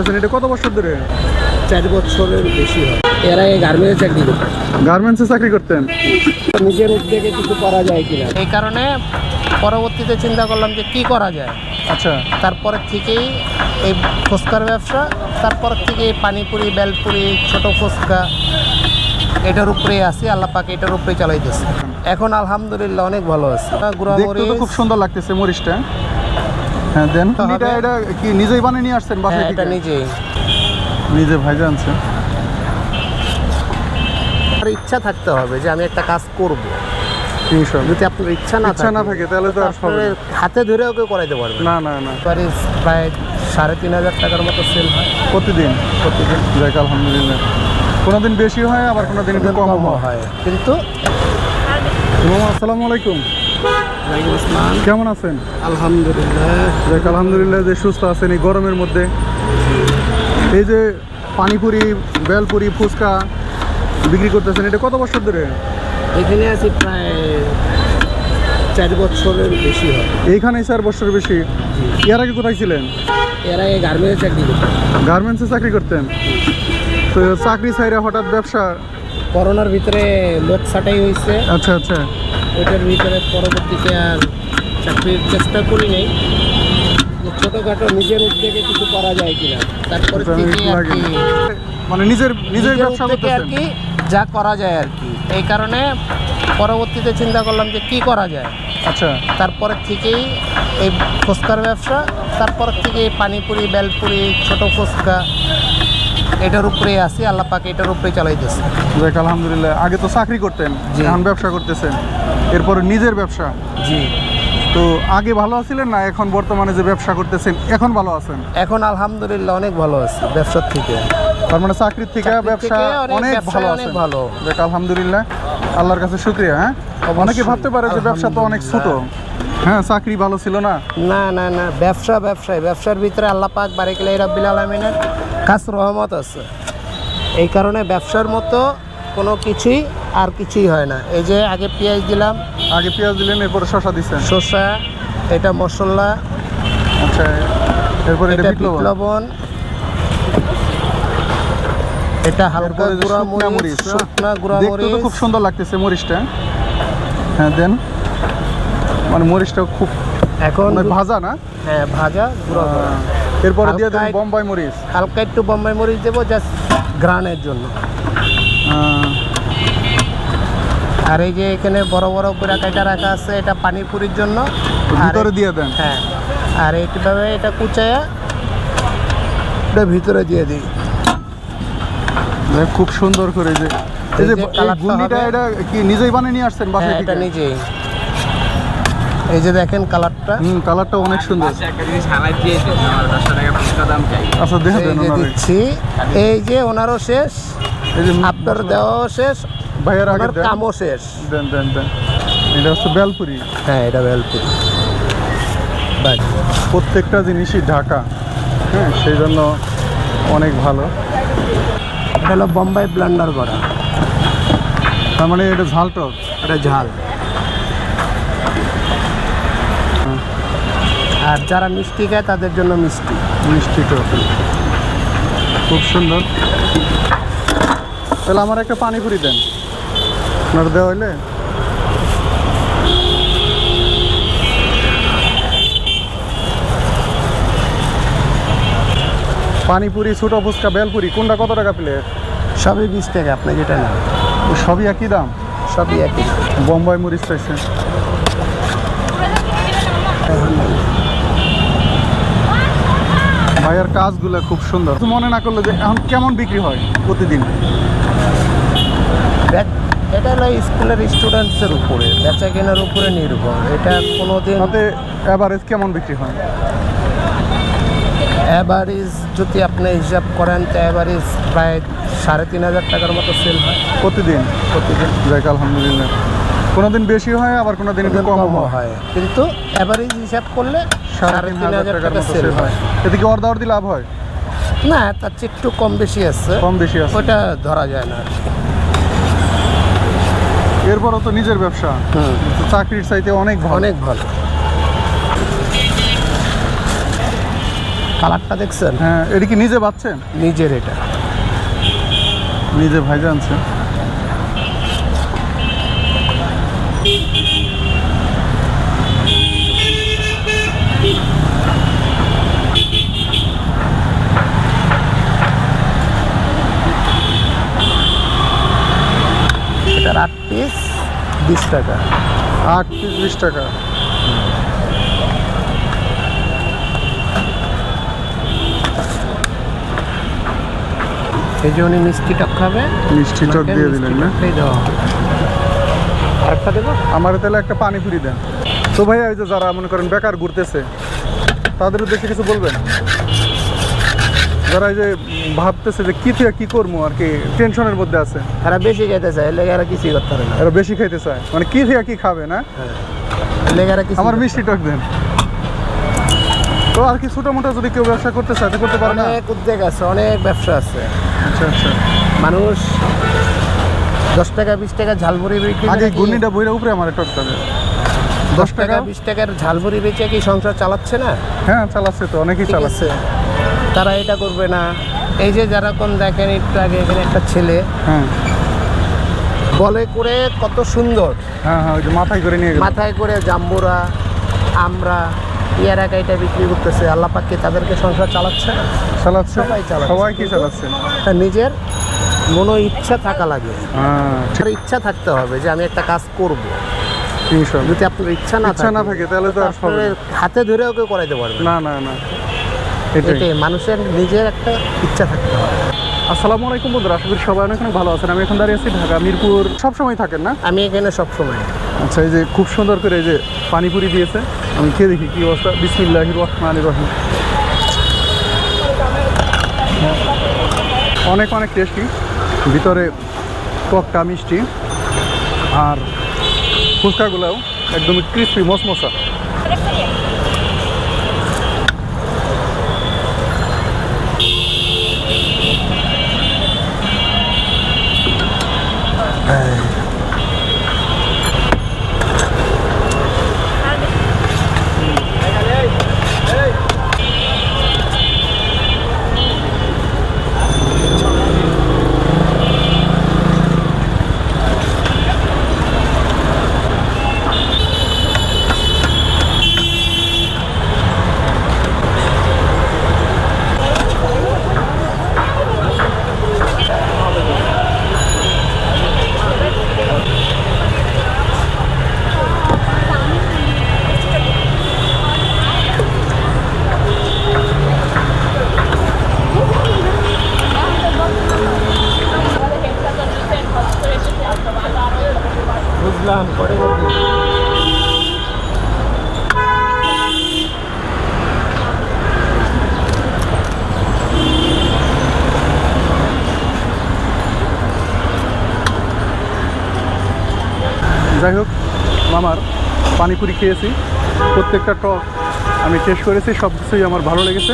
এটা কত বছর ধরে? চার বছরের বেশি হয়। এর আগে গার্মেন্টস চাকরি করতাম গার্মেন্টসে চাকরি করতেন? নিজের উদ্যোগে কিছু করা যায় কিনা? এই কারণে পরবর্তীতে চিন্তা করলাম যে কি করা যায়। আচ্ছা। তারপরের থেকেই এই ফুচকার ব্যবসা তারপর থেকে পানিপুরি বেলপুরি ছোট ফুচকা এটার উপরেই আছি আল্লাহ পাকে এটার উপরেই চালাইতেছে। এখন আলহামদুলিল্লাহ অনেক ভালো আছে। গুঁড়া খুব সুন্দর লাগতেছে মরিচটা। হ্যাঁ দেন। এটা এটা কি নিজেই বানিয়ে নিয়ে আসছেন বাসায় হ্যাঁ এটা নিজেই। নিজে ভাই জানছে আর ইচ্ছা থাকতে হবে যে আমি একটা কাজ করব। যদি আপনার ইচ্ছা না ইচ্ছা না থাকে তাহলে তো আর আপনার হাতে ধরেও কেউ করাইতে পারবে না। না না না। প্রায় সাড়ে তিন হাজার টাকার মতো সেল হয়। প্রতিদিন? প্রতিদিন। যাক আলহামদুলিল্লাহ। কোনোদিন বেশি হয় আবার কোনোদিন একটু কম হয়। কিন্তু আসসালামু আলাইকুম। কেমন আছেন? আলহামদুলিল্লাহ। যাক আলহামদুলিল্লাহ যে সুস্থ আছেন এই গরমের মধ্যে। এই যে পানিপুরি বেলপুরি ফুচকা বিক্রি করতেছেন এটা কত বছর ধরে? এখানে আছি প্রায় চার বছরের বেশি হয়। এইখানে চার বছর বেশি। এর আগে কোথায় ছিলেন? এর আগে গার্মেন্টস চাকরি করতাম। গার্মেন্টসে চাকরি করতেন? তো চাকরি ছাইরা হঠাৎ ব্যবসা? করোনার ভিতরে লোক ছাটাই হয়েছে আচ্ছা আচ্ছা। ওইটার ভিতরে পরবর্তীতে আর চাকরির চেষ্টা করি নাই। ছোটোখাটো নিজের উদ্যোগে কিছু করা যায় কিনা তারপরে মানে নিজের নিজের ব্যবসা উদ্যোগে আর কি যা করা যায় আর কি। এই কারণে পরবর্তীতে চিন্তা করলাম যে কি করা যায়। আচ্ছা। তারপর থেকেই এই ফুচকার ব্যবসা তারপর থেকে পানিপুরি বেলপুরি ছোট ফুচকা এটার উপরেই আছি আল্লাহ পাকে এটার উপরেই চালাইতেছি। যাক আলহামদুলিল্লাহ। আগে তো চাকরি করতেন জি। এখন ব্যবসা করতেছেন। এরপরে নিজের ব্যবসা। জি। তো আগে ভালো আছিলেন না এখন বর্তমানে যে ব্যবসা করতেছেন এখন ভালো আছেন? এখন আলহামদুলিল্লাহ অনেক ভালো আছে ব্যবসার থেকে। তার মানে চাকরির থেকে চাকরির ব্যবসা থেকে অনেক অনেক ব্যবসায় ভালো অনেক আছে ভালো। দেখ আলহামদুলিল্লাহ। আল্লাহর কাছে শুক্রিয়া হ্যাঁ। অনেকে ভাবতে পারে যে ব্যবসা তো অনেক ছোট। হ্যাঁ চাকরি ভালো ছিল না? না না না ব্যবসা ব্যবসায়। ব্যবসার ভিতরে আল্লাহ পাক বারিকলে রব্বিল আলমিনের খাস রহমত আছে। এই কারণে ব্যবসার মতো কোনো কিছুই আর কিছুই হয় না। এই যে আগে পেঁয়াজ দিলাম। আগে পেঁয়াজ দিলেন এরপরে শশা দিচ্ছেন? শসা এটা মশলা আচ্ছা এরপরে এটা বিপ্লবন। এটা হালকা গুঁড়া মরিচ মরিচ শুকনা গুঁড়া মরিচ। খুব সুন্দর লাগতেছে মরিচটা। হ্যাঁ দেন। মানে মরিচটা খুব এখন মানে ভাজা না? হ্যাঁ ভাজা গুঁড়া করা। এরপরে দিয়ে হালকা- বোম্বাই মরিচ। হালকা একটু বোম্বাই মরিচ দেবো জাস্ট গ্রানের জন্য। আহ, আর এই যে এখানে বড় বড় করে কাটা রাখা আছে এটা পানিপুরির জন্য। আর ভিতরে দিয়ে দেন। হ্যাঁ। আর এইভাবে এটা কুচায়া এটা ভিতরে দিয়ে দিই। দেখ, খুব সুন্দর করে যে এই যে এই যে এই কালারটা গুন্ডিটা হবে- এটা কি নিজেই বানিয়ে নিয়ে আসছেন বাসায় হ্যাঁ এটা থেকে? নিজেই। এই যে দেখেন কালারটা। হুম কালারটা অনেক সুন্দর। একটা জিনিস হাইলাইট দিয়েছে আমার দশটা টাকা ফুচকা দাম চাই। আচ্ছা দেখে এই দেন ওনারে। দিচ্ছি। এই যে ওনারও শেষ এই যে আপনার দেওয়াও শেষ ভাইয়ের আগে কামও শেষ। দেন দেন দেন। এটা হচ্ছে বেলপুরি। হ্যাঁ এটা বেলপুরি। বাস প্রত্যেকটা জিনিসই ঢাকা। হ্যাঁ সেই জন্য অনেক ভালো। এটা হলো বোম্বাই ব্লান্ডার করা। তার মানে এটা ঝালটক এটা ঝাল। আর যারা মিষ্টি খায় তাদের জন্য মিষ্টি। মিষ্টি টক খুব সুন্দর। তাহলে আমার একটা পানিপুরি দেন। আপনার দেওয়া হইলে? পানিপুরি ছোটো ফুচকা বেলপুরি কোনটা কত টাকা প্লেট সবই বিশ টাকা আপনি যেটা না সবই একই দাম? সবই একই। বোম্বাই মরিচ চাইছে। ভাইয়ের কাজগুলো খুব সুন্দর। মনে না করলে যে এখন কেমন বিক্রি হয় প্রতিদিন? এটা হলো স্কুলের স্টুডেন্টসের উপরে বেচা কেনার উপরে নির্ভর। এটা কোনো দিন অ্যাভারেজ কেমন বিক্রি হয়? অ্যাভারেজ যদি আপনি হিসাব করেন তো অ্যাভারেজ প্রায় সাড়ে তিন হাজার টাকার মতো সেল হয়। প্রতিদিন? প্রতিদিন। যাক আলহামদুলিল্লাহ। কোনো দিন বেশি হয় আবার কোনো দিন একটু কম হয়। কিন্তু অ্যাভারেজ হিসাব করলে সাড়ে তিন হাজার মতো সেল হয়। এতে কি অর্ধা অর্ধি লাভ হয়? না তার চেয়ে একটু কম বেশি আছে। কম বেশি আছে। ওটা ধরা যায় না। এরপরও তো নিজের ব্যবসা। চাকরির চাইতে অনেক ভালো। অনেক ভালো। কালারটা দেখছেন? হ্যাঁ এটা কি নিজে বাচ্চেন নিজের এটা। নিজে ভাইজা আনছে এটার আট পিস বিশ টাকা। আট পিস বিশ টাকা। এই যে উনি মিষ্টি টক খাবে মিষ্টি টক দিয়ে দিলেন না? আরেকটা দেবো? আমার তাহলে একটা পানিপুরি দেন। তো ভাইয়া ওই যে যারা মনে করেন বেকার ঘুরতেছে তাদের উদ্দেশ্যে কিছু বলবেন? যারা এই যে ভাবতেছে যে কি থেকে কি করব আর কি টেনশনের মধ্যে আছে। এরা বেশি খাইতে চায় লেগে এরা কিছুই করতে পারে না। এরা বেশি খাইতে চায়। মানে কি থেকে কি খাবে না? কিছু আমার মিষ্টি টক দেন। তো আর কি ছোটো মোটো যদি কেউ ব্যবসা করতে চায় তো করতে পারে না? অনেক উদ্যোগ আছে অনেক ব্যবসা আছে। আচ্ছা আচ্ছা। মানুষ দশ টাকা বিশ টাকা ঝালমুড়ি বিক্রি আগে কি- বইরা উপরে আমার টকটা দেন। দশ টাকা বিশ টাকার ঝালমুড়ি বেচে কি সংসার চালাচ্ছে না? হ্যাঁ চালাচ্ছে তো অনেকেই চালাচ্ছে। তারা এটা করবে না। এই যে যারা কোন দেখেন একটু আগে এখানে একটা ছেলে। হ্যাঁ। বলে করে কত সুন্দর। হ্যাঁ হ্যাঁ মাথায় করে নিয়ে মাথায় করে জাম্বুরা আমরা ইয়ারা এটা বিক্রি করতেছে। আল্লাহ পাক কি তাদেরকে সংসার চালাচ্ছে? চালাচ্ছে। সবাই চালাচ্ছে। সবাই কি চালাচ্ছে? নিজের মনো ইচ্ছা থাকা লাগে। হ্যাঁ ইচ্ছা থাকতে হবে যে আমি একটা কাজ করব। যদি আপনার ইচ্ছা না ইচ্ছা না থাকে তাহলে তো হাতে ধরেও কেউ করাইতে পারবে। না না না। এটাই মানুষের নিজের একটা ইচ্ছা থাকতে হবে। আসসালামু আলাইকুম বন্ধুরা আশা করি সবাই অনেক অনেক ভালো আছেন। আমি এখন দাঁড়িয়ে আছি ঢাকা মিরপুর। সবসময় থাকেন না? আমি এখানে সবসময়। আচ্ছা এই যে খুব সুন্দর করে এই যে পানিপুরি দিয়েছে আমি খেয়ে দেখি কি অবস্থা। বিসমিল্লাহ রহমান রহিম। অনেক অনেক টেস্টি ভিতরে টকটা মিষ্টি আর ফুচকাগুলোও একদমই ক্রিস্পি মশমশা Hey. পানিপুরি খেয়েছি। প্রত্যেকটা টক আমি টেস্ট করেছি সব কিছুই আমার ভালো লেগেছে।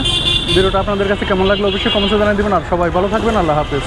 ভিডিওটা আপনাদের কাছে কেমন লাগল অবশ্যই কমেন্টে জানিয়ে দেবেন। আর সবাই ভালো থাকবেন, আল্লাহ হাফেজ।